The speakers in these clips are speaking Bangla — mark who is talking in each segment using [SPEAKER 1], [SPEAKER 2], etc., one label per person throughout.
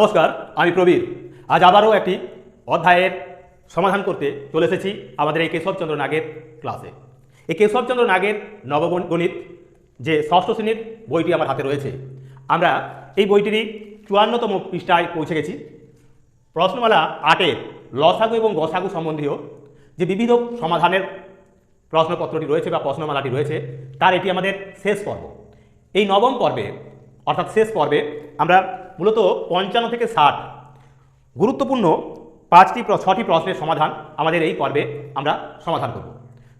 [SPEAKER 1] নমস্কার, আমি প্রবীর। আজ আবারও একটি অধ্যায়ের সমাধান করতে চলে এসেছি আমাদের এই কেশবচন্দ্র নাগের ক্লাসে। এই কেশবচন্দ্র নাগের নবগণিত যে ষষ্ঠ শ্রেণির বইটি আমার হাতে রয়েছে, আমরা এই বইটিরই চুয়ান্নতম পৃষ্ঠায় পৌঁছে গেছি। প্রশ্নমালা আটের লসাগু এবং গসাগু সম্বন্ধীয় যে বিবিধ সমাধানের প্রশ্নপত্রটি রয়েছে বা প্রশ্নমালাটি রয়েছে, তার এটি আমাদের শেষ পর্ব। এই নবম পর্বে, অর্থাৎ শেষ পর্বে আমরা মূলত পঞ্চান্ন থেকে ষাট। গুরুত্বপূর্ণ পাঁচটি ছটি প্রশ্নের সমাধান আমাদের এই পর্বে আমরা সমাধান করব।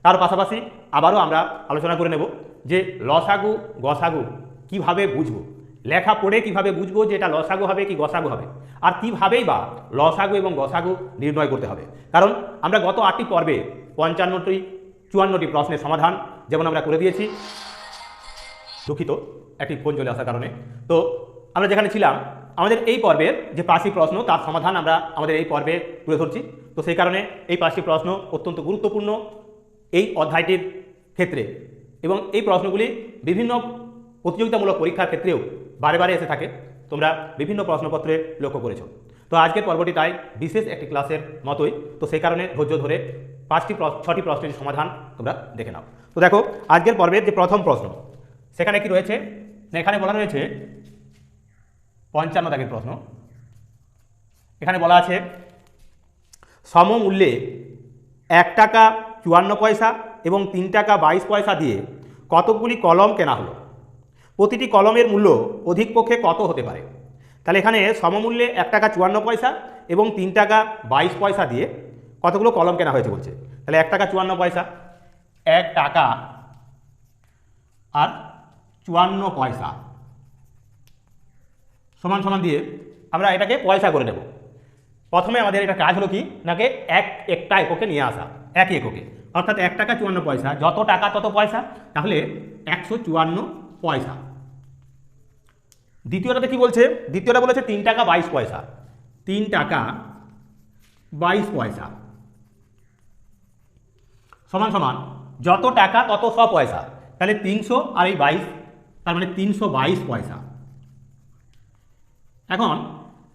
[SPEAKER 1] তার পাশাপাশি আবারও আমরা আলোচনা করে নেব যে লসাগু, গসাগু কীভাবে বুঝব? লেখা পড়ে কীভাবে বুঝব যে এটা লসাগু হবে কি গসাগু হবে? আর কীভাবেই বা লসাগু এবং গসাগু নির্ণয় করতে হবে? কারণ আমরা গত আটটি পর্বে পঞ্চান্নটি, চুয়ান্নটি প্রশ্নের সমাধান যেমন আমরা করে দিয়েছি, দুঃখিত, একটি ফোন চলে আসার কারণে। তো আমরা যেখানে ছিলাম, আমাদের এই পর্বের যে পাঁচটি প্রশ্ন, তার সমাধান আমরা আমাদের এই পর্বে তুলে ধরছি। তো সেই কারণে এই পাঁচটি প্রশ্ন অত্যন্ত গুরুত্বপূর্ণ এই অধ্যায়টির ক্ষেত্রে। এবং এই প্রশ্নগুলি বিভিন্ন প্রতিযোগিতামূলক পরীক্ষার ক্ষেত্রেও বারে বারে এসে থাকে। তোমরা বিভিন্ন প্রশ্নপত্রে লক্ষ্য করেছ। তো আজকের পর্বটি তাই বিশেষ একটি ক্লাসের মতোই। তো সেই কারণে ধৈর্য ধরে পাঁচটি ছটি প্রশ্নের সমাধান তোমরা দেখে নাও। তো দেখো, আজকের পর্বের যে প্রথম প্রশ্ন, সেখানে কি রয়েছে? এখানে বলা রয়েছে পঞ্চান্ন দাগের প্রশ্ন। এখানে বলা আছে, সমমূল্যে এক টাকা চুয়ান্ন পয়সা এবং তিন টাকা বাইশ পয়সা দিয়ে কতকগুলি কলম কেনা হলো? প্রতিটি কলমের মূল্য অধিক পক্ষে কত হতে পারে? তাহলে এখানে সমমূল্যে এক টাকা চুয়ান্ন পয়সা এবং তিন টাকা বাইশ পয়সা দিয়ে কতগুলো কলম কেনা হয়েছে বলছে? তাহলে এক টাকা চুয়ান্ন পয়সা, এক টাকা আর চুয়ান্ন পয়সা। সমান সমান দিয়ে আমরা এটাকে পয়সা করে নেব। প্রথমে আমাদের এটা কাজ হলো কি? নাকি এক একটা এককে নিয়ে আসা। এক এককে অর্থাৎ এক টাকা চুয়ান্ন পয়সা। যত টাকা, তত পয়সা। তাহলে একশো চুয়ান্ন পয়সা। দ্বিতীয়টাতে কি বলছে? দ্বিতীয়টা বলেছে তিন টাকা বাইশ পয়সা। তিন টাকা বাইশ পয়সা। সমান সমান। যত টাকা, তত শ পয়সা। তাহলে তিনশো আর এই বাইশ, তার মানে তিনশো বাইশ পয়সা। এখন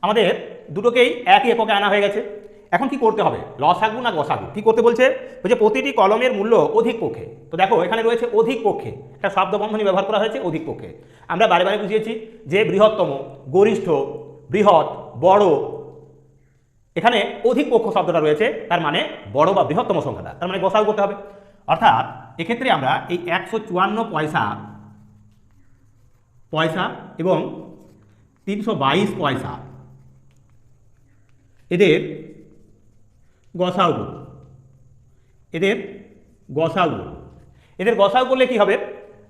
[SPEAKER 1] আমাদের দুটোকেই একই এককে আনা হয়ে গেছে। এখন কি করতে হবে? লসাগু না গসাগু? কি করতে বলছে? বলছে প্রতিটি কলমের মূল্য অধিক পক্ষে। তো দেখো, এখানে রয়েছে অধিক পক্ষে। একটা শব্দ বন্ধনী ব্যবহার করা হয়েছে অধিক পক্ষে। আমরা বারে বারে বুঝিয়েছি যে বৃহত্তম, গরিষ্ঠ, বৃহৎ, বড়, এখানে অধিক পক্ষ শব্দটা রয়েছে, তার মানে বড় বা বৃহত্তম সংখ্যাটা। তার মানে গসাগু করতে হবে। অর্থাৎ এক্ষেত্রে আমরা এই একশো চুয়ান্ন পয়সা পয়সা এবং তিনশো বাইশ পয়সা। এদের গসাউ এদের গসাউ এদের গসাউ করলে কি হবে?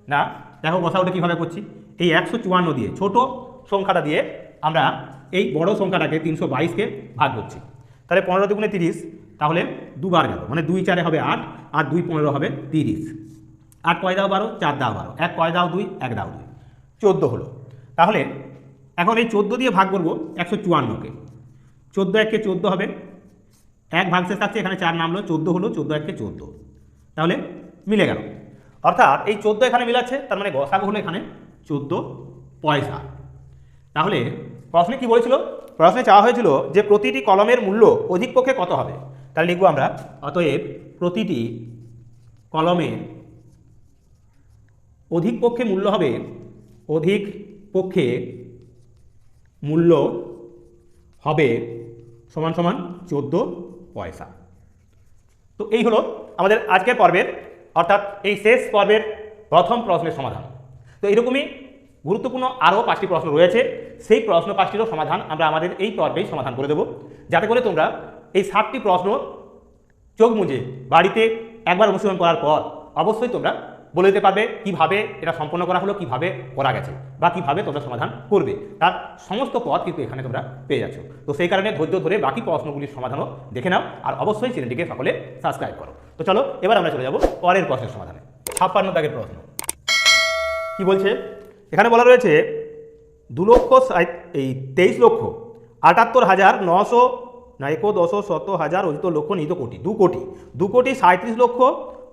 [SPEAKER 1] না, দেখো গসাউটা কীভাবে করছি। এই একশো চুয়ান্ন দিয়ে ছোট সংখ্যাটা দিয়ে আমরা এই বড় সংখ্যাটাকে তিনশো বাইশকে ভাগ করছি। তাহলে পনেরো দুগুণে তিরিশ, তাহলে দুবার গেল। মানে দুই চারে হবে আট, আর দুই পনেরো হবে তিরিশ। আট কয় দাও বারো? চার দাও বারো। এক কয় দাও দুই? এক দাও দুই। চোদ্দ হলো। তাহলে এখন এই চোদ্দ দিয়ে ভাগ করব একশো চুয়ান্নকে। চোদ্দ এককে চোদ্দ হবে। এক ভাগশেষ থাকছে, এখানে চার নামলো, চোদ্দ হলো, চোদ্দ এককে চোদ্দ। তাহলে মিলে গেল। অর্থাৎ এই চোদ্দ এখানে মিলাচ্ছে, তার মানে গসাগু হলো এখানে চোদ্দ পয়সা। তাহলে প্রশ্নে কি বলেছিল? প্রশ্নে চাওয়া হয়েছিল যে প্রতিটি কলমের মূল্য অধিক পক্ষে কত হবে? তাহলে লিখব আমরা, অতএব প্রতিটি কলমের অধিক পক্ষে মূল্য হবে অধিক পক্ষে মূল্য হবে সমান সমান চোদ্দ পয়সা। তো এই হলো আমাদের আজকের পর্বের, অর্থাৎ এই শেষ পর্বের প্রথম প্রশ্নের সমাধান। তো এরকমই গুরুত্বপূর্ণ আরও পাঁচটি প্রশ্ন রয়েছে, সেই প্রশ্ন পাঁচটিরও সমাধান আমরা আমাদের এই পর্বেই সমাধান করে দেবো। যাতে করে তোমরা এই সাতটি প্রশ্ন চোখ মুজে বাড়িতে একবার অনুশীলন করার পর অবশ্যই তোমরা বলে দিতে পারবে কীভাবে এটা সম্পন্ন করা হলো, কীভাবে করা গেছে বা কীভাবে তোমরা সমাধান করবে। তার সমস্ত পথ কিন্তু এখানে তোমরা পেয়ে যাচ্ছ। তো সেই কারণে ধৈর্য ধরে বাকি প্রশ্নগুলির সমাধানও দেখে নাও আর অবশ্যই চ্যানেলটিকে সকলে সাবস্ক্রাইব করো। তো চলো, এবার আমরা চলে যাব পরের প্রশ্নের সমাধানে। ছাপ্পান্ন দাগের প্রশ্ন। কি বলছে? এখানে বলা রয়েছে, দু লক্ষ এই তেইশ লক্ষ, আটাত্তর হাজার নশো না একো দশ শত হাজার অজিত লক্ষ নিহিত কোটি, দু কোটি। দু কোটি সাঁত্রিশ লক্ষ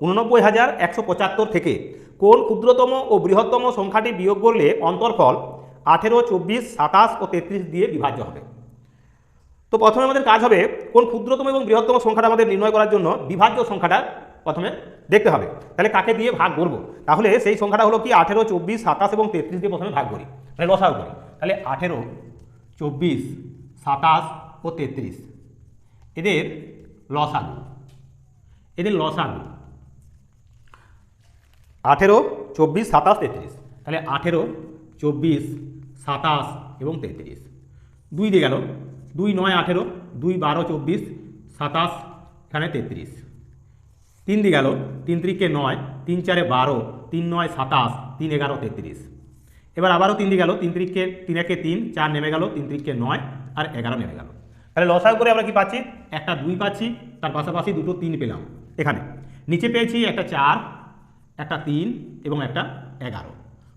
[SPEAKER 1] উননব্বই হাজার একশো পঁচাত্তর থেকে কোন ক্ষুদ্রতম ও বৃহত্তম সংখ্যাটি বিয়োগ করলে অন্তর্ফল আঠেরো, চব্বিশ, সাতাশ ও তেত্রিশ দিয়ে বিভাজ্য হবে? তো প্রথমে আমাদের কাজ হবে কোন ক্ষুদ্রতম এবং বৃহত্তম সংখ্যাটা আমাদের নির্ণয় করার জন্য বিভাজ্য সংখ্যাটা প্রথমে দেখতে হবে। তাহলে কাকে দিয়ে ভাগ করব? তাহলে সেই সংখ্যাটা হলো কি আঠেরো, চব্বিশ, সাতাশ এবং তেত্রিশ দিয়ে প্রথমে ভাগ করি। মানে লসাও করি। তাহলে আঠেরো, চব্বিশ, সাতাশ ও তেত্রিশ। এদের লসাগু। এদের লসাগু। আঠেরো, চব্বিশ, সাতাশ, তেত্রিশ। তাহলে আঠেরো, চব্বিশ, সাতাশ এবং তেত্রিশ। দুই দিয়ে গেল। দুই নয় আঠেরো, দুই বারো, চব্বিশ, সাতাশ, এখানে তেত্রিশ। তিন দিয়ে গেল। তিন ত্রিকে নয়, তিন চারে বারো, তিন নয়, সাতাশ, তিন এগারো, তেত্রিশ। এবার আবারও তিন দিয়ে গেল। তিন ত্রিকে, তিন একে তিন, চার নেমে গেল। তিন ত্রিকে নয় আর এগারো নেমে গেল। তাহলে লসাগু করে আমরা কি পাচ্ছি? একটা দুই পাচ্ছি, তার পাশাপাশি দুটো তিন পেলাম। এখানে নিচে পেয়েছি একটা চার একটা তিন এবং একটা এগারো।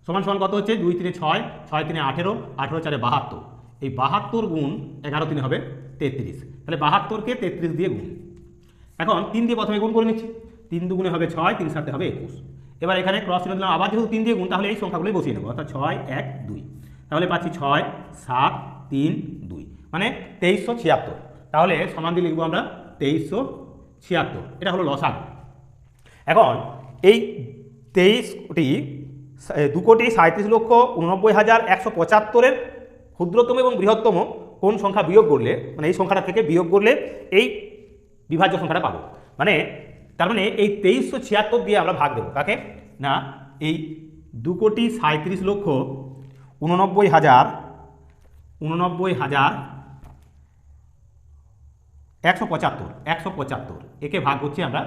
[SPEAKER 1] সমান সমান কত হচ্ছে? দুই তিনে ছয় ছয় তিনে আঠেরো আঠেরো চারে বাহাত্তর। এই বাহাত্তর গুণ এগারো তিনে হবে তেত্রিশ। তাহলে বাহাত্তরকে তেত্রিশ দিয়ে গুণ। এখন তিন দিয়ে প্রথমে গুণ করে নিচ্ছি। তিন দুগুণে হবে ছয়, তিন সাথে হবে একুশ। এবার এখানে ক্রস চিহ্ন দিলাম। আবার যেহেতু তিন দিয়ে গুণ, তাহলে এই সংখ্যাগুলোই বসিয়ে নেব। অর্থাৎ ছয়, এক, দুই। তাহলে পাচ্ছি ছয়, সাত, তিন, দুই। মানে তেইশশো ছিয়াত্তর। তাহলে সমান দিয়ে লিখব আমরা তেইশশো ছিয়াত্তর। এটা হলো লসাগু। এখন এই তেইশ কোটি দু কোটি সাঁত্রিশ লক্ষ উননব্বই হাজার একশো পঁচাত্তরের ক্ষুদ্রতম এবং বৃহত্তম কোন সংখ্যা বিয়োগ করলে মানে এই সংখ্যাটা থেকে বিয়োগ করলে এই বিভাজ্য সংখ্যাটা পাবো? মানে তার মানে এই তেইশশো ছিয়াত্তর দিয়ে আমরা ভাগ দেবো। কাকে? না, এই দু কোটি সাঁত্রিশ লক্ষ উননব্বই হাজার উননব্বই হাজার একশো পঁচাত্তর একশো পঁচাত্তর। একে ভাগ করছি আমরা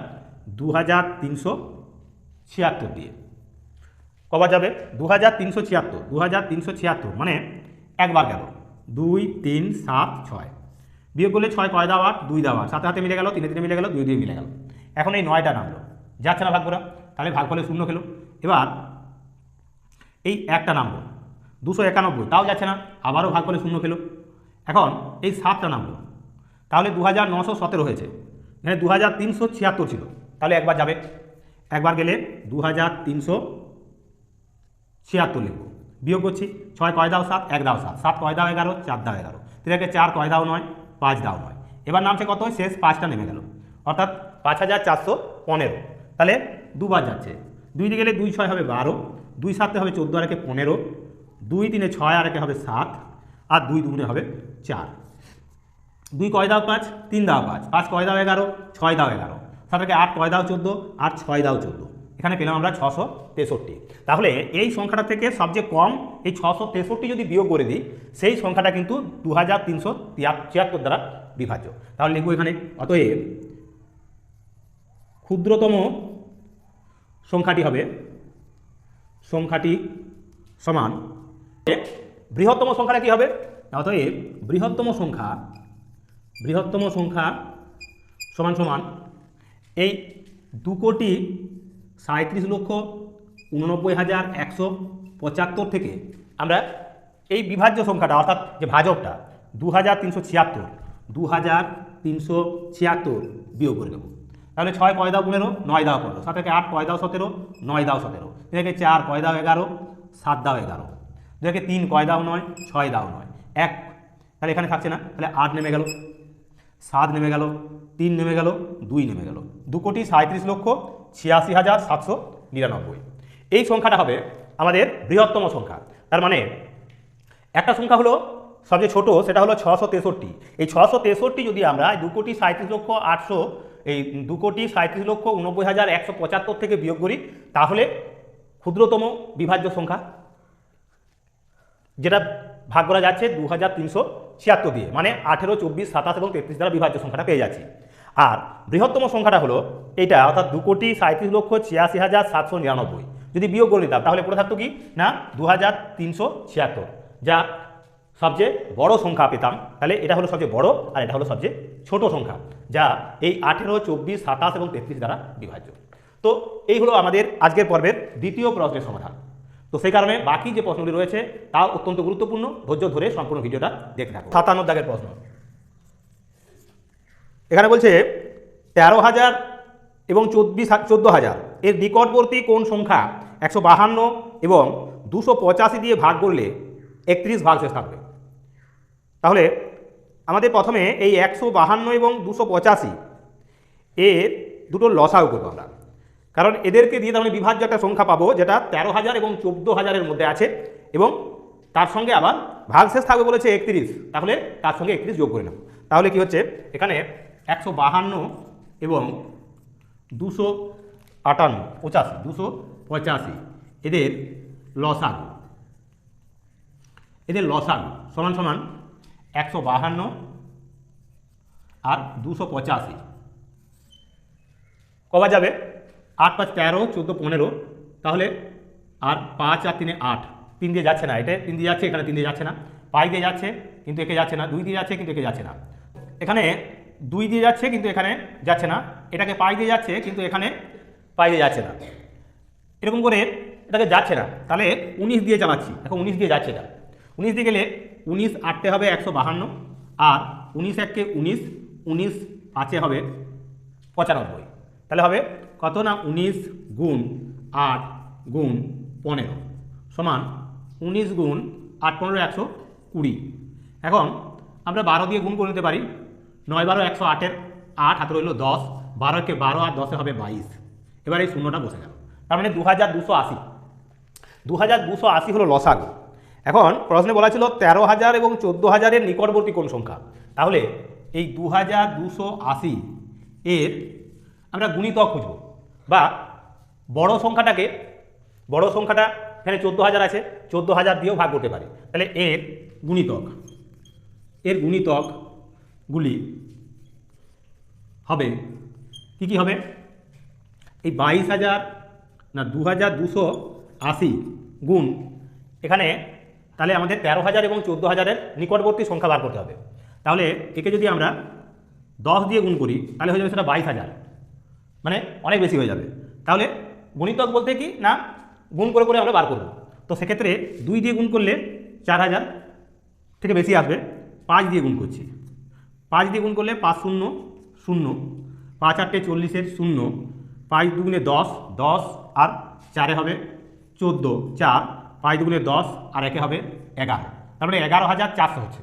[SPEAKER 1] দু হাজার তিনশো ছিয়াত্তর দিয়ে। কবার যাবে? দু হাজার তিনশো ছিয়াত্তর দু হাজার তিনশো ছিয়াত্তর মানে একবার গেল। দুই, তিন, সাত, ছয়। বিয়োগ করলে ছয়, কয় দাও আট দুই দাও আট সাথে হাতে মিলে গেল, তিনে তিনে মিলে গেল, দুই দুই মিলে গেল। এখন এই নয়টা নামলো। যাচ্ছে না ভাগ করা তাহলে ভাগ ফলে শূন্য খেলো। এবার এই একটা নামলো। দুশো একানব্বই, তাও যাচ্ছে না, আবারও ভাগ করে শূন্য খেলো। এখন এই সাতটা নামলো। তাহলে দু হাজার নশো সতেরো হয়েছে। এখানে দু হাজার তিনশো ছিয়াত্তর ছিল। তাহলে একবার যাবে। একবার গেলে দু হাজার তিনশো ছিয়াত্তর লিখব। বিয়োগ করছি, ছয় কয় দাও সাত? এক দাও সাত। সাত কয় দাও এগারো? চার দাও এগারো। তিনাকে চার কয় দাও নয়? পাঁচ দাও নয়। এবার নামছে কত? শেষ পাঁচটা নেমে গেল। অর্থাৎ পাঁচ হাজার চারশো পনেরো। তাহলে দুবার যাচ্ছে। দুই গেলে দুই ছয় হবে বারো। দুই সাতে হবে চোদ্দ, আর পনেরো। দুই তিনে ছয়, আর হবে সাত। আর দুই দুগুণে হবে চার। দুই কয় দাও পাঁচ? তিন দাও পাঁচ। পাঁচ কয় দাও এগারো? ছয় দাও এগারো। সাথে আট কয় দাও চোদ্দ, আট ছয় দাও চোদ্দ। এখানে পেলাম আমরা ছশো তেষট্টি। তাহলে এই সংখ্যাটা থেকে সবচেয়ে কম এই ছশো তেষট্টি যদি বিয়োগ করে দিই, সেই সংখ্যাটা কিন্তু দু হাজার তিনশো ছিয়াত্তর দ্বারা বিভাজ্য। তাহলে লিখব এখানে, অতএব ক্ষুদ্রতম সংখ্যাটি হবে, সংখ্যাটি সমান বৃহত্তম সংখ্যাটা কী হবে? অতএব বৃহত্তম সংখ্যা বৃহত্তম সংখ্যা সমান সমান এই দু কোটি সাঁত্রিশ লক্ষ উননব্বই হাজার একশো পঁচাত্তর থেকে আমরা এই বিভাজ্য সংখ্যাটা, অর্থাৎ যে ভাজকটা দু হাজার তিনশো ছিয়াত্তর দু হাজার তিনশো ছিয়াত্তর বিয়োগ করে দেবো। তাহলে ছয় কয় দাও পনেরো, নয় দাও পনেরো, সাত থেকে আট কয় দাও সতেরো, নয় দাও সতেরো থেকে চার কয় দাও এগারো, সাত দাও এগারো দেখে তিন কয় দাও নয়, ছয় দাও নয়, এক। তাহলে এখানে থাকছে না, তাহলে আট নেমে গেল, সাত নেমে গেল তিন নেমে গেল, দুই নেমে গেল। দু কোটি সাঁত্রিশ লক্ষ ছিয়াশি হাজার সাতশো নিরানব্বই। এই সংখ্যাটা হবে আমাদের বৃহত্তম সংখ্যা। তার মানে একটা সংখ্যা হলো সবচেয়ে ছোট, সেটা হলো ছশো তেষট্টি। এই ছশো তেষট্টি যদি আমরা দু কোটি সাঁত্রিশ লক্ষ আটশো, এই দু কোটি সাঁত্রিশ লক্ষ উনব্বই হাজার একশো পঁচাত্তর থেকে বিয়োগ করি, তাহলে ক্ষুদ্রতম বিভাজ্য সংখ্যা, যেটা ভাগ করা যাচ্ছে দু হাজার তিনশো ছিয়াত্তর দিয়ে। মানে আঠেরো, চব্বিশ, সাতাশ এবং তেত্রিশ দ্বারা বিভাজ্য সংখ্যাটা পেয়ে যাচ্ছি। আর বৃহত্তম সংখ্যাটা হলো এটা অর্থাৎ দু কোটি সাঁত্রিশ লক্ষ ছিয়াশি হাজার সাতশো নিরানব্বই। যদি বিয়োগ করে নিতাম, তাহলে পড়ে থাকতো কি? না, দু হাজার তিনশো ছিয়াত্তর। যা সবচেয়ে বড় সংখ্যা পেতাম, তাহলে এটা হলো সবচেয়ে বড় আর এটা হলো সবচেয়ে ছোট সংখ্যা, যা এই আঠেরো, চব্বিশ, সাতাশ এবং তেত্রিশ দ্বারা বিভাজ্য। তো এই হলো আমাদের আজকের পর্বের দ্বিতীয় প্রশ্নের সমাধান। তো সেই কারণে বাকি যে প্রশ্নগুলি রয়েছে তা অত্যন্ত গুরুত্বপূর্ণ। ধৈর্য ধরে সম্পূর্ণ ভিডিওটা দেখে থাকো। সাতান্ন দাগের প্রশ্ন। এখানে বলছে তেরো হাজার এবং চব্বিশ চোদ্দ হাজার। এর নিকটবর্তী কোন সংখ্যা? একশো বাহান্ন এবং দুশো পঁচাশি দিয়ে ভাগ করলে একত্রিশ ভাগশেষ থাকবে। তাহলে আমাদের প্রথমে এই একশো বাহান্ন এবং দুশো পঁচাশি, এর দুটো লসাও করব আমরা। কারণ এদেরকে দিয়ে তাহলে বিভাজ্য একটা সংখ্যা পাবো, যেটা তেরো হাজার এবং চোদ্দ হাজারের মধ্যে আছে এবং তার সঙ্গে আবার ভাগশেষ থাকবে বলেছে একত্রিশ। তাহলে তার সঙ্গে একত্রিশ যোগ করে নেব। তাহলে কি হচ্ছে? এখানে একশো বাহান্ন এবং দুশো আটান্ন, পঁচাশি, দুশো পঁচাশি। এদের লসাগু এদের লসাগু সমান সমান একশো বাহান্ন আর দুশো পঁচাশি। কবার যাবে? আট পাঁচ তেরো, চোদ্দ পনেরো, তাহলে আর পাঁচ আর তিনে আট। তিন দিয়ে যাচ্ছে না, এটা তিন দিয়ে যাচ্ছে, এখানে তিন দিয়ে যাচ্ছে না। পাঁচ দিয়ে যাচ্ছে, কিন্তু একে যাচ্ছে না। দুই দিয়ে যাচ্ছে, কিন্তু একে যাচ্ছে না। এখানে দুই দিয়ে যাচ্ছে কিন্তু এখানে যাচ্ছে না। এটাকে পাই দিয়ে যাচ্ছে কিন্তু এখানে পাই দিয়ে যাচ্ছে না। এরকম করে এটাকে যাচ্ছে না। তাহলে উনিশ দিয়ে চালাচ্ছি। এখন উনিশ দিয়ে যাচ্ছে এটা। উনিশ দিয়ে গেলে উনিশ আটটে হবে একশো বাহান্ন আর উনিশ এককে উনিশ উনিশ পাঁচে হবে পঁচানব্বই। তাহলে হবে কত না উনিশ গুণ আট গুণ পনেরো সমান উনিশ গুণ আট পনেরো একশো কুড়ি। এখন আমরা বারো দিয়ে গুণ করে নিতে পারি। নয় বারো একশো আটের আট হাতে রইল দশ, বারোকে বারো আর দশে হবে বাইশ। এবার এই শূন্যটা বসে গেল। তার মানে দু হাজার দুশো আশি। দু হাজার দুশো আশি হলো লসাগু। এখন প্রশ্নে বলা ছিল তেরো হাজার এবং চোদ্দ হাজারের নিকটবর্তী কোন সংখ্যা? তাহলে এই দু হাজার দুশো আশি এর আমরা গুণিতক খুঁজব। বা বড় সংখ্যাটাকে, বড় সংখ্যাটা এখানে চোদ্দ হাজার আছে, চোদ্দ হাজার দিয়েও ভাগ করতে পারে। তাহলে এর গুণিতক, এর গুণিতকগুলি হবে। কি কি হবে? এই বাইশ হাজার না দু হাজার দুশো আশি গুণ। এখানে তাহলে আমাদের তেরো হাজার এবং চোদ্দ হাজারের নিকটবর্তী সংখ্যা বার করতে হবে। তাহলে একে যদি আমরা দশ দিয়ে গুণ করি, তাহলে হয়ে যাবে সেটা বাইশ হাজার। মানে অনেক বেশি হয়ে যাবে। তাহলে গণিতক বলতে কি? না, গুণ করে করে আমরা বার করব। তো সেক্ষেত্রে দুই দিয়ে গুণ করলে চার হাজার থেকে বেশি আসবে। পাঁচ দিয়ে গুণ করছি। পাঁচ দিয়ে গুণ করলে পাঁচ শূন্য শূন্য। পাঁচ আটটে চল্লিশের শূন্য। পাঁচ দুগুণে দশ দশ আর চারে হবে চোদ্দ। চার, পাঁচ দুগুণে দশ আর একে হবে এগারো। তার মানে এগারো হাজার চারশো হচ্ছে।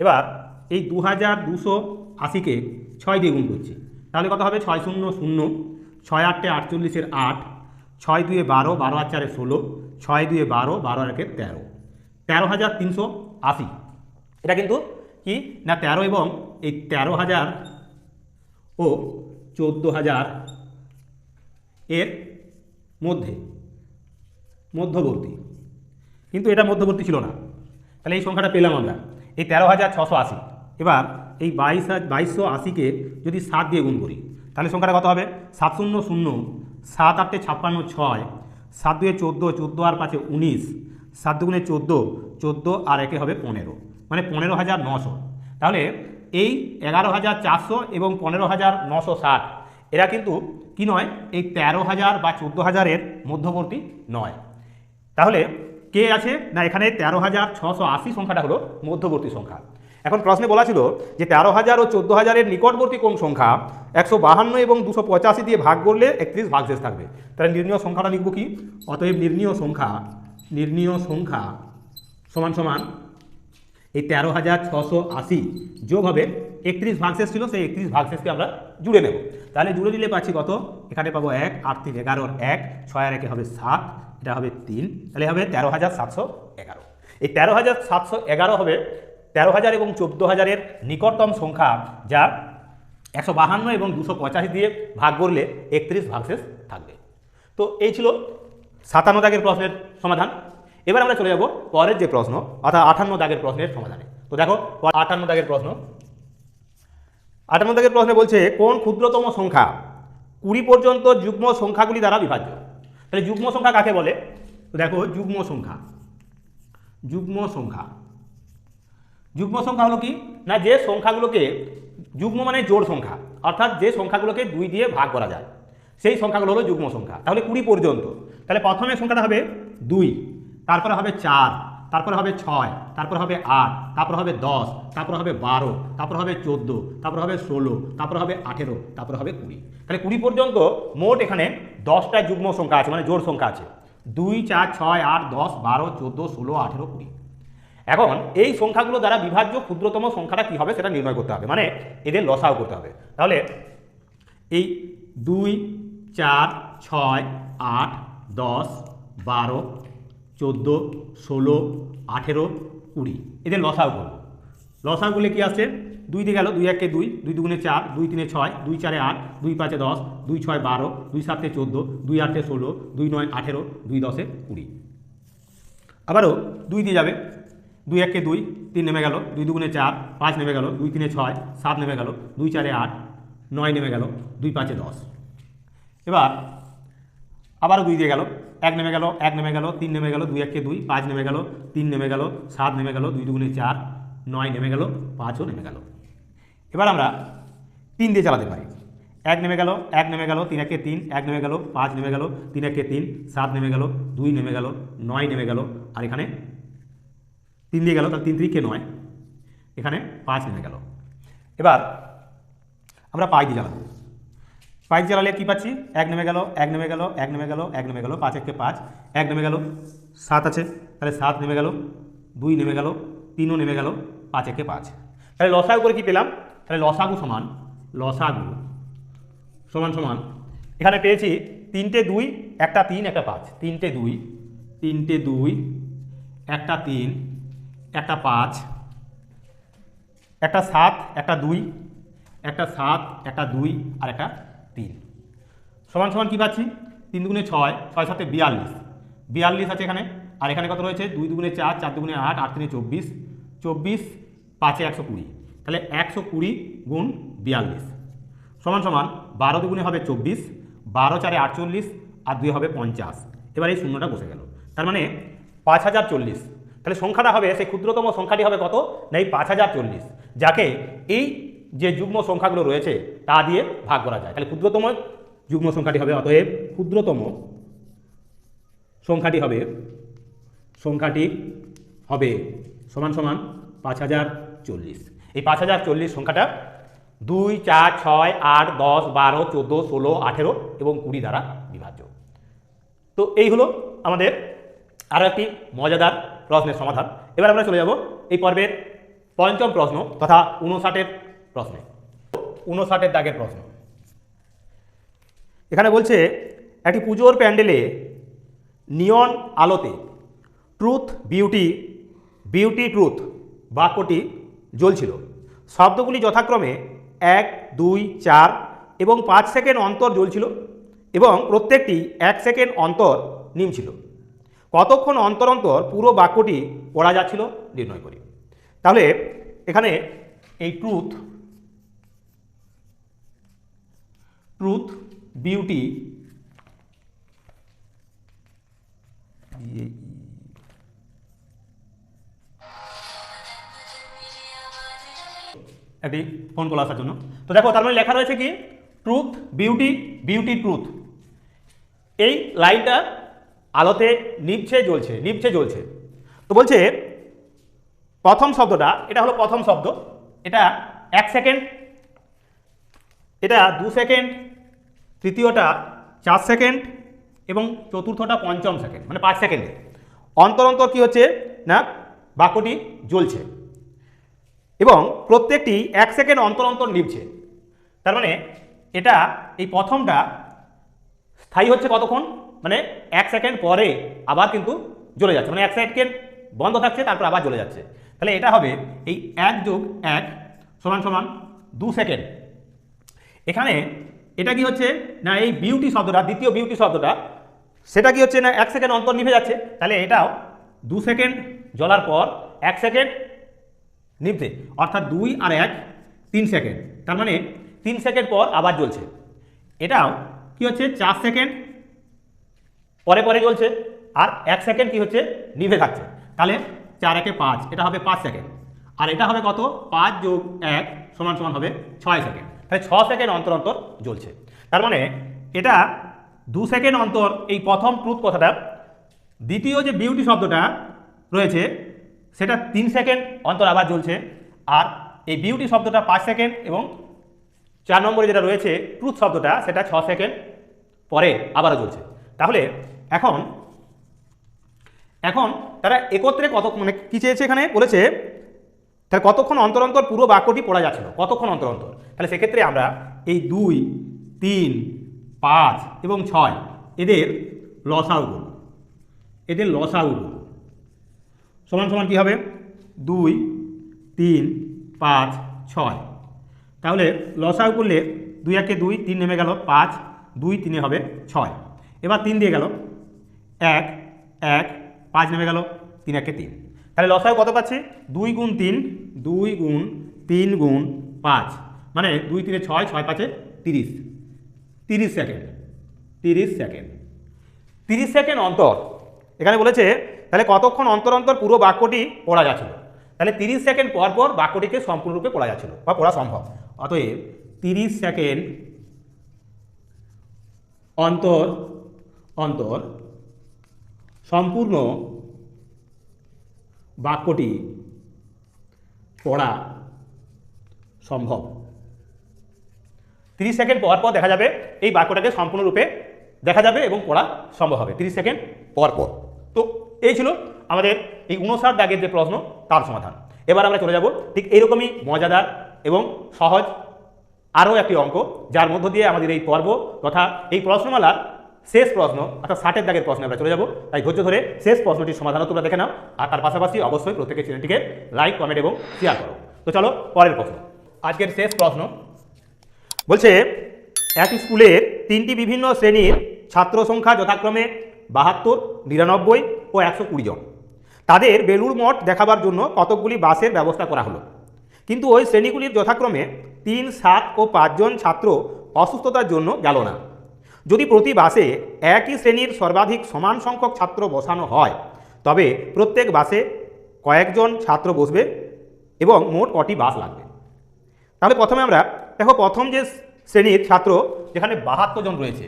[SPEAKER 1] এবার এই দু হাজার দুশো আশিকে ছয় দিয়ে গুণ করছি। তাহলে কত হবে? ছয় শূন্য শূন্য। ছয় আটটে আটচল্লিশের আট। ছয় দুয়ে বারো বারো আর চারে ষোলো। ছয় দুয়ে বারো বারো আর একে তেরো। তেরো হাজার তিনশো আশি। এটা কিন্তু কি? না তেরো এবং এই তেরো হাজার ও চোদ্দ হাজার এর মধ্যে, মধ্যবর্তী। কিন্তু এটা মধ্যবর্তী ছিল না। তাহলে এই সংখ্যাটা পেলাম আমরা। এই তেরো হাজার ছশো আশি। এবার এই বাইশ বাইশশো আশিকে যদি সাত দিয়ে গুণ করি, তাহলে সংখ্যাটা কত হবে? সাত শূন্য শূন্য, সাত আটটে ছাপ্পান্ন ছয়, সাত দুয়ে চোদ্দ চোদ্দ আর পাঁচে উনিশ, সাত দুগুণে চোদ্দ চোদ্দ আর একে হবে পনেরো। মানে পনেরো হাজার নশো। তাহলে এই এগারো হাজার চারশো এবং পনেরো হাজার নশো ষাট, এরা কিন্তু কি নয়? এই তেরো হাজার বা চোদ্দ হাজারের মধ্যবর্তী নয়। তাহলে কে আছে? না, এখানে তেরো হাজার ছশো আশি সংখ্যাটা হলো মধ্যবর্তী সংখ্যা। এখন প্রশ্নে বলা ছিল যে তেরো হাজার ও চোদ্দ হাজারের নিকটবর্তী কোন সংখ্যা? একশো বাহান্ন এবং দুশো পঁচাশি দিয়ে ভাগ করলে একত্রিশ ভাগশেষ থাকবে। তাহলে নির্ণীয় সংখ্যাটা লিখব কি? অতএব নির্ণীয় সংখ্যা নির্ণীয় সংখ্যা সমান সমান এই তেরো হাজার ছশো আশি যোগ হবে একত্রিশ ভাগশেষ ছিল, সেই একত্রিশ ভাগশেষকে আমরা জুড়ে নেব। তাহলে জুড়ে দিলে পাচ্ছি কত? এখানে পাবো এক, আট তিন এগারোর এক, ছয় আর একে হবে সাত, এটা হবে তিন, তাহলে হবে তেরো হাজার সাতশো এগারো। এই তেরো হাজার সাতশো এগারো হবে তেরো হাজার এবং চোদ্দ হাজারের নিকটতম সংখ্যা যা একশো বাহান্ন এবং দুশো পঁচাশি দিয়ে ভাগ করলে একত্রিশ ভাগশেষ থাকবে। তো এই ছিল সাতান্ন দাগের প্রশ্নের সমাধান। এবার আমরা চলে যাব পরের যে প্রশ্ন, অর্থাৎ আঠান্ন দাগের প্রশ্নের সমাধানে। তো দেখো আটান্ন দাগের প্রশ্ন। আটান্ন দাগের প্রশ্নে বলছে, কোন ক্ষুদ্রতম সংখ্যা কুড়ি পর্যন্ত যুগ্ম সংখ্যাগুলি দ্বারা বিভাজ্য? তাহলে যুগ্ম সংখ্যা কাকে বলে? তো দেখো, যুগ্ম সংখ্যা। যুগ্ম সংখ্যা। যুগ্ম সংখ্যা হলো কি? না, যে সংখ্যাগুলোকে, যুগ্ম মানে জোড় সংখ্যা, অর্থাৎ যে সংখ্যাগুলোকে দুই দিয়ে ভাগ করা যায়, সেই সংখ্যাগুলো হলো যুগ্ম সংখ্যা। তাহলে কুড়ি পর্যন্ত। তাহলে প্রথমে সংখ্যাটা হবে দুই। তারপরে হবে চার, তারপরে হবে ছয়, তারপরে হবে আট, তারপরে হবে দশ, তারপরে হবে বারো, তারপরে হবে চোদ্দ, তারপরে হবে ষোলো, তারপরে হবে আঠেরো, তারপরে হবে কুড়ি। তাহলে কুড়ি পর্যন্ত মোট এখানে দশটা যুগ্ম সংখ্যা আছে মানে জোড় সংখ্যা আছে। দুই, চার, ছয়, আট, দশ, বারো, চোদ্দ, ষোলো, আঠেরো, কুড়ি। এখন এই সংখ্যাগুলো দ্বারা বিভাজ্য ক্ষুদ্রতম সংখ্যাটা কী হবে সেটা নির্ণয় করতে হবে মানে এদের লসাও করতে হবে। তাহলে এই দুই, চার, ছয়, আট, দশ, বারো চোদ্দ, ষোলো, আঠেরো, কুড়ি। এদের লসাও করব লসাও করলে কী আসছে? দুই দিয়ে গেল, দুই একে দুই দুই দুগুণে চার, দুই তিনে ছয়, দুই চারে আট, দুই পাঁচে দশ, দুই ছয় বারো, দুই সাতে চোদ্দ, দুই আটে ষোলো, দুই নয় আঠেরো, দুই দশে কুড়ি। আবারও দুই দিয়ে যাবে। দুই একে দুই, তিন নেমে গেল, দুই দুগুণে চার, পাঁচ নেমে গেল, দুই তিনে ছয়, সাত নেমে গেল, দুই চারে আট, নয় নেমে গেল, দুই পাঁচে দশ। এবার আবারও দুই দিয়ে গেল। এক নেমে গেল এক নেমে গেল তিন নেমে গেল দুই একে দুই পাঁচ নেমে গেল তিন নেমে গেল সাত নেমে গেল দুই দুগুণে চার নয় নেমে গেল পাঁচও নেমে গেল এবার আমরা তিন দিয়ে চালাতে পারি এক নেমে গেল এক নেমে গেল তিন একে তিন এক নেমে গেল পাঁচ নেমে গেল তিন একে তিন সাত নেমে গেল দুই নেমে গেল নয় নেমে গেল আর এখানে তিন দিয়ে গেল তাহলে তিন তিরিকে নয় এখানে পাঁচ নেমে গেল এবার আমরা পাই দিয়ে জ্বালাবো পাই দিয়ে জ্বালালে কী পাচ্ছি? এক নেমে গেল, এক নেমে গেল, এক নেমে গেল, এক নেমে গেল, পাঁচ একে পাঁচ, এক নেমে গেল, সাত আছে, তাহলে সাত নেমে গেল, দুই নেমে গেল, তিনও নেমে গেল, পাঁচ একে পাঁচ। তাহলে লসাগু করে কি পেলাম? তাহলে লসাগু সমান লসাগু সমান সমান, এখানে পেয়েছি তিনটে দুই, একটা তিন, একটা পাঁচ, তিনটে দুই তিনটে দুই, একটা তিন, একটা পাঁচ, একটা সাত, একটা দুই, একটা সাত, একটা দুই, আর একটা তিন। সমান সমান কী পাচ্ছি? তিন দুগুণে ছয় ছয় সাথে বিয়াল্লিশ। বিয়াল্লিশ আছে এখানে, আর এখানে কত রয়েছে? দুই দুগুণে চার চার দুগুণে আট আট তিনে চব্বিশ চব্বিশ পাঁচে একশো কুড়ি। তাহলে একশো কুড়ি গুণ বিয়াল্লিশ। সমান সমান বারো দুগুণে হবে চব্বিশ, বারো চারে আটচল্লিশ, আর দুই হবে পঞ্চাশ। এবার এই শূন্যটা বসে গেল। তার মানে পাঁচ হাজার চল্লিশ। তাহলে সংখ্যাটা হবে, সেই ক্ষুদ্রতম সংখ্যাটি হবে কত? না, এই পাঁচ হাজার চল্লিশ। যাকে এই যে যুগ্ম সংখ্যাগুলো রয়েছে, তা দিয়ে ভাগ করা যায়। তাহলে ক্ষুদ্রতম যুগ্ম সংখ্যাটি হবে, অতএব ক্ষুদ্রতম সংখ্যাটি হবে সংখ্যাটি হবে সমান সমান পাঁচ হাজার চল্লিশ। এই পাঁচ হাজার চল্লিশ সংখ্যাটা দুই, চার, ছয়, আট, দশ, বারো, চোদ্দ, ষোলো, আঠেরো এবং কুড়ি দ্বারা বিভাজ্য। তো এই হলো আমাদের আরও একটি মজাদার প্রশ্নের সমাধান। এবার আমরা চলে যাব এই পর্বের পঞ্চম প্রশ্ন তথা উনষাটের প্রশ্নে। উনষাটের দাগের প্রশ্ন। এখানে বলছে, একটি পুজোর প্যান্ডেলে নিয়ন আলোতে ট্রুথ, বিউটি বিউটি ট্রুথ বাক্যটি জ্বলছিল। শব্দগুলি যথাক্রমে এক, দুই, চার এবং পাঁচ সেকেন্ড অন্তর জ্বলছিল এবং প্রত্যেকটি এক সেকেন্ড অন্তর নিমছিল। কতক্ষণ অন্তর অন্তর পুরো বাক্যটি পড়া যাচ্ছিল, নির্ণয় করি। তাহলে এখানে এই ট্রুথ ট্রুথ বিউটি একটি ফোন কল আসার জন্য। তো দেখো, তার মানে লেখা রয়েছে কি? ট্রুথ বিউটি বিউটি ট্রুথ এই লাইনটা আলোতে নিভছে জ্বলছে নিভছে জ্বলছে। তো বলছে, প্রথম শব্দটা, এটা হলো প্রথম শব্দ। এটা এক সেকেন্ড, এটা দু সেকেন্ড তৃতীয়টা চার সেকেন্ড এবং চতুর্থটা পঞ্চম সেকেন্ড মানে পাঁচ সেকেন্ডে। অন্তর অন্তর কী হচ্ছে? না, বাক্যটি জ্বলছে। এবং প্রত্যেকটি এক সেকেন্ড অন্তর অন্তর নিভছে। তার মানে এটা, এই প্রথমটা স্থায়ী হচ্ছে কতক্ষণ? মানে এক সেকেন্ড পরে আবার কিন্তু জ্বলে যাচ্ছে। মানে এক সেকেন্ড বন্ধ থাকছে, তারপর আবার জ্বলে যাচ্ছে। তাহলে এটা হবে এই এক যোগ এক সমান সমান দু সেকেন্ড। এখানে এটা কি হচ্ছে? না, এই বিউটি শব্দটা, দ্বিতীয় বিউটি শব্দটা, সেটা কি হচ্ছে না, এক সেকেন্ড অন্তর নিভে যাচ্ছে? তাহলে এটাও দু সেকেন্ড জ্বলার পর এক সেকেন্ড নিভতে অর্থাৎ দুই আর এক, তিন সেকেন্ড তার মানে তিন সেকেন্ড পর আবার জ্বলছে। এটাও কি হচ্ছে? চার সেকেন্ড পরে পরে জ্বলছে। আর এক সেকেন্ড কি হচ্ছে? নিভে থাকছে। তাহলে চার একে পাঁচ, এটা হবে পাঁচ সেকেন্ড আর এটা হবে কত? পাঁচ যোগ এক সমান সমান হবে ছয় সেকেন্ড তাহলে ছ সেকেন্ড অন্তর অন্তর জ্বলছে। তার মানে এটা দু সেকেন্ড অন্তর এই প্রথম ট্রুথ কথাটা, দ্বিতীয় যে বিউটি শব্দটা রয়েছে, সেটা তিন সেকেন্ড অন্তর আবার জ্বলছে। আর এই বিউটি শব্দটা পাঁচ সেকেন্ড এবং চার নম্বরে যেটা রয়েছে ট্রুথ শব্দটা, সেটা ছ সেকেন্ড পরে আবারও জ্বলছে। তাহলে এখন এখন তারা একত্রে কত মানে কী চেয়েছে এখানে? বলেছে তাহলে কতক্ষণ অন্তর অন্তর পুরো বাক্যটি পড়া যাচ্ছিল কতক্ষণ অন্তর অন্তর? তাহলে সেক্ষেত্রে আমরা এই দুই, তিন, পাঁচ এবং ছয়, এদের লসাউ করব। এদের লসাউ করব। সমান সমান কী হবে? দুই, তিন, পাঁচ, ছয়। তাহলে লসাউ করলে দুই একে দুই, তিন নেমে গেল পাঁচ, দুই তিনে হবে ছয়। এবার তিন দিয়ে গেল। এক এক, পাঁচ নেমে গেল, তিন একে তিন। তাহলে লসাউ কত পাচ্ছি? দুই গুণ তিন, দুই গুণ তিন গুণ পাঁচ। মানে দুই তিনে ছয় ছয় পাঁচে তিরিশ। তিরিশ সেকেন্ড তিরিশ সেকেন্ড। তিরিশ সেকেন্ড অন্তর। এখানে বলেছে, তাহলে কতক্ষণ অন্তর অন্তর পুরো বাক্যটি পড়া যাচ্ছিল? তাহলে তিরিশ সেকেন্ড পর পর বাক্যটিকে সম্পূর্ণরূপে পড়া যাচ্ছিল বা পড়া সম্ভব। অতএব তিরিশ সেকেন্ড অন্তর অন্তর সম্পূর্ণ বাক্যটি পড়া সম্ভব। তিরিশ সেকেন্ড পর পর দেখা যাবে এই বাক্যটাকে সম্পূর্ণরূপে দেখা যাবে এবং পড়া সম্ভব হবে। তিরিশ সেকেন্ড পর পর। তো এই ছিল আমাদের এই উনষাট দাগের যে প্রশ্ন, তার সমাধান। এবার আমরা চলে যাব ঠিক এইরকমই মজাদার এবং সহজ আরও একটি অঙ্ক, যার মধ্য দিয়ে আমাদের এই পর্ব তথা এই প্রশ্নমালার শেষ প্রশ্ন, অর্থাৎ ষাটের দাগের প্রশ্নে আমরা চলে যাব। তাই ধৈর্য ধরে শেষ প্রশ্নটির সমাধানও তোমরা দেখে নাও। আর তার পাশাপাশি অবশ্যই প্রত্যেকের চ্যানেলটিকে লাইক, কমেন্ট এবং শেয়ার করো। তো চলো, পরের প্রশ্ন। আজকের শেষ প্রশ্ন বলছে, এক স্কুলের তিনটি বিভিন্ন শ্রেণির ছাত্র সংখ্যা যথাক্রমে বাহাত্তর, নিরানব্বই ও একশো কুড়ি জন। তাদের বেলুড় মঠ দেখাবার জন্য কতকগুলি বাসের ব্যবস্থা করা হলো? কিন্তু ওই শ্রেণীগুলির যথাক্রমে তিন, সাত ও পাঁচজন ছাত্র অসুস্থতার জন্য গেল না। যদি প্রতি বাসে একই শ্রেণির সর্বাধিক সমান সংখ্যক ছাত্র বসানো হয়, তবে প্রত্যেক বাসে কয়েকজন ছাত্র বসবে এবং মোট কটি বাস লাগবে। তাহলে প্রথমে আমরা দেখো প্রথম যে শ্রেণির ছাত্র, যেখানে বাহাত্তর জন রয়েছে,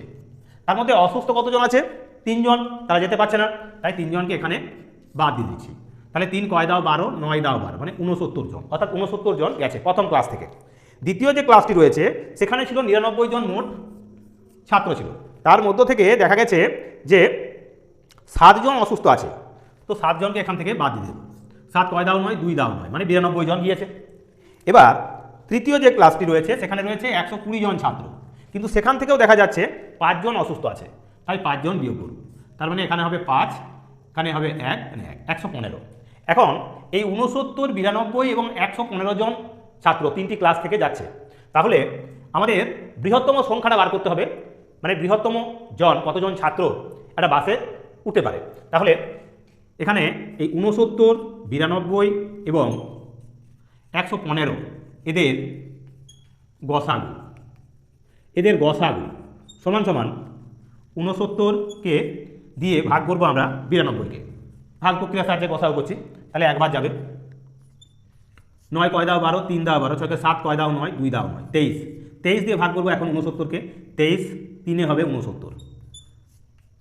[SPEAKER 1] তার মধ্যে অসুস্থ কতজন আছে? তিনজন, তারা যেতে পারছে না, তাই তিনজনকে এখানে বাদ দিয়ে দিচ্ছি। তাহলে তিন কয় দাও বারো, নয় দাও বারো মানে উনসত্তর জন, অর্থাৎ উনসত্তর জন গেছে প্রথম ক্লাস থেকে। দ্বিতীয় যে ক্লাসটি রয়েছে, সেখানে ছিল নিরানব্বই জন মোট ছাত্র ছিল। তার মধ্য থেকে দেখা গেছে যে সাতজন অসুস্থ আছে। তো সাতজনকে এখান থেকে বাদ দিয়ে দেব সাত কয় দাও নয়, দুই দাও নয় মানে বিরানব্বই জন গিয়েছে। এবার তৃতীয় যে ক্লাসটি রয়েছে, সেখানে রয়েছে একশো কুড়ি জন ছাত্র। কিন্তু সেখান থেকেও দেখা যাচ্ছে পাঁচজন অসুস্থ আছে। তাই পাঁচজন বিয়োগ করুন। তার মানে এখানে হবে পাঁচ, এখানে হবে এক মানে এক, একশো পনেরো। এখন এই উনসত্তর বিরানব্বই এবং একশো পনেরো জন ছাত্র তিনটি ক্লাস থেকে যাচ্ছে। তাহলে আমাদের বৃহত্তম সংখ্যাটা বার করতে হবে। মানে বৃহত্তম জন, কতজন ছাত্র একটা বাসে উঠতে পারে। তাহলে এখানে এই উনসত্তর বিরানব্বই এবং একশো পনেরো এদের গসাগু। এদের গসাগু সমান সমান উনসত্তরকে দিয়ে ভাগ করব আমরা বিরানব্বইকে ভাগ প্রক্রিয়ার সাহায্যে গসাগু করছি, তাহলে একবার যাবে। নয় কয় দাও বারো, তিন দাও বারো, ছয়কে সাত কয় দাও নয়, দুই দাও নয়, তেইশ। তেইশ দিয়ে ভাগ করব এখন উনসত্তরকে তেইশ তিনে হবে উনসত্তর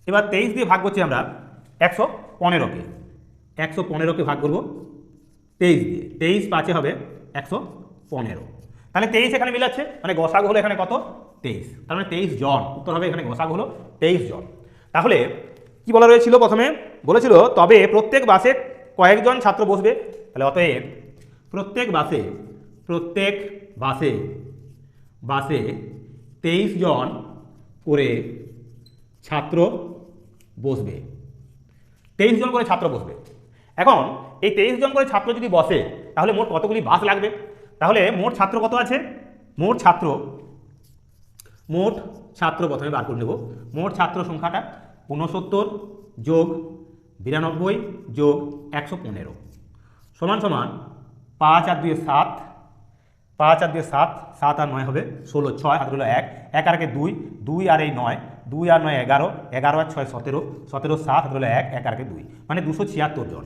[SPEAKER 1] এবার তেইশ দিয়ে ভাগ করছি আমরা একশো পনেরোকে। একশো পনেরোকে ভাগ করব তেইশ দিয়ে। তেইশ পাঁচে হবে একশো পনেরো। তাহলে তেইশ এখানে মিলাচ্ছে মানে গসাগু হলো এখানে কত? তেইশ। তার মানে তেইশ জন। উত্তর হবে এখানে গসাগু হলো তেইশ জন। তাহলে কি বলা রয়েছিল প্রথমে? বলেছিল, তবে প্রত্যেক বাসে কয়েকজন ছাত্র বসবে। তাহলে অতএব প্রত্যেক বাসে প্রত্যেক বাসে বাসে তেইশ জন করে ছাত্র বসবে। তেইশ জন করে ছাত্র বসবে। এখন এই তেইশ জন করে ছাত্র যদি বসে, তাহলে মোট কতগুলি বাস লাগবে? তাহলে মোট ছাত্র কত আছে? মোট ছাত্র মোট ছাত্র প্রথমে বার করে নেব। মোট ছাত্র সংখ্যাটা ঊনসত্তর যোগ বিরানব্বই যোগ একশো পনেরো। সমান সমান পাঁচ আর দুই সাত পাঁচ আর দুয়ে সাত সাত আর নয় হবে, ষোলো, ছয় হাত হলো এক এক আর দুই দুই আর এই নয়, দুই আর নয় এগারো এগারো আর ছয় সতেরো সতেরো সাত হাত হলো এক এক আর দুই মানে দুশো ছিয়াত্তর জন।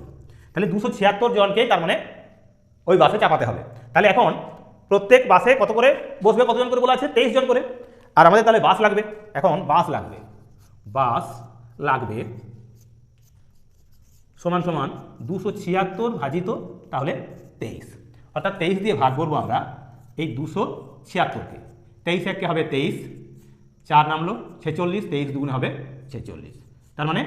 [SPEAKER 1] তাহলে দুশো ছিয়াত্তর জনকে তার মানে ওই বাসে চাপাতে হবে। তাহলে এখন প্রত্যেক বাসে কত করে বসবে, কতজন করে বলা আছে? তেইশ জন করে। আর আমাদের তাহলে বাস লাগবে। এখন বাস লাগবে। বাস লাগবে সমান সমান দুশো ছিয়াত্তর ভাজিত তাহলে তেইশ। অর্থাৎ তেইশ দিয়ে ভাগ করব আমরা এই দুশো ছিয়াত্তরকে। তেইশ একে হবে তেইশ, চার নামলো ছেচল্লিশ, তেইশ দুগুণে হবে ছেচল্লিশ। তার মানে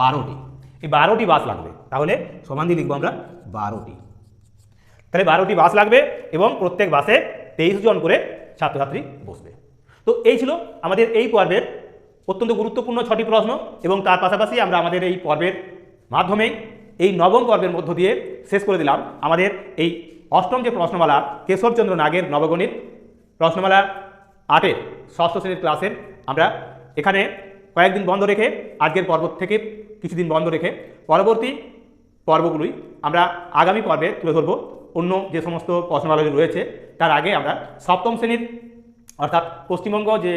[SPEAKER 1] বারোটি। এই বারোটি বাস লাগবে। তাহলে সমান দিয়ে লিখব আমরা বারোটি। তাহলে বারোটি বাস লাগবে এবং প্রত্যেক বাসে তেইশ জন করে ছাত্রছাত্রী বসবে। তো এই ছিল আমাদের এই পর্বের অত্যন্ত গুরুত্বপূর্ণ ছটি প্রশ্ন এবং তার পাশাপাশি আমরা আমাদের এই পর্বের মাধ্যমেই এই নবম পর্বের মধ্য দিয়ে শেষ করে দিলাম আমাদের এই অষ্টম যে প্রশ্নমালা কেশবচন্দ্র নাগের নবগণিত। প্রশ্নমালা আটের ষষ্ঠ শ্রেণির ক্লাসের আমরা এখানে কয়েকদিন বন্ধ রেখে আজকের পর্ব থেকে কিছুদিন বন্ধ রেখে পরবর্তী পর্বগুলোই আমরা আগামী পর্বে তুলে ধরবো। অন্য যে সমস্ত প্রশ্নমালাগুলি রয়েছে, তার আগে আমরা সপ্তম শ্রেণির অর্থাৎ পশ্চিমবঙ্গ যে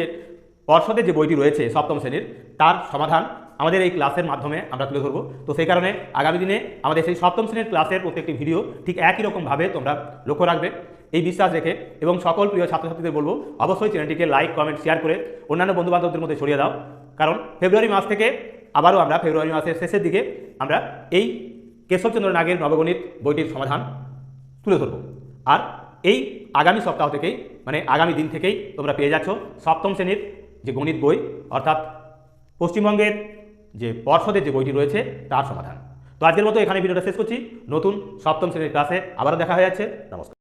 [SPEAKER 1] পর্ষদের যে বইটি রয়েছে সপ্তম শ্রেণির, তার সমাধান আমাদের এই ক্লাসের মাধ্যমে আমরা তুলে ধরবো। তো সেই কারণে আগামী দিনে আমাদের সেই সপ্তম শ্রেণির ক্লাসের প্রত্যেকটি ভিডিও ঠিক একই রকমভাবে তোমরা লক্ষ্য রাখবে। এই বিশ্বাস রেখে এবং সকল প্রিয় ছাত্রছাত্রীদের বলব, অবশ্যই চ্যানেলটিকে লাইক কমেন্ট শেয়ার করে অন্যান্য বন্ধুবান্ধবদের মধ্যে ছড়িয়ে দাও। কারণ ফেব্রুয়ারি মাস থেকে আবারও আমরা ফেব্রুয়ারি মাসের শেষের দিকে আমরা এই কেশবচন্দ্র নাগের নবগণিত বইটির সমাধান তুলে ধরবো। আর এই আগামী সপ্তাহ থেকেই মানে আগামী দিন থেকেই তোমরা পেয়ে যাচ্ছ সপ্তম শ্রেণির যে গণিত বই, অর্থাৎ পশ্চিমবঙ্গের যে পর্ষদের যে বইটি রয়েছে, তার সমাধান। তো আজকের মতো এখানে ভিডিওটা শেষ করছি। নতুন সপ্তম শ্রেণির ক্লাসে আবারও দেখা হয়ে যাচ্ছে। নমস্কার।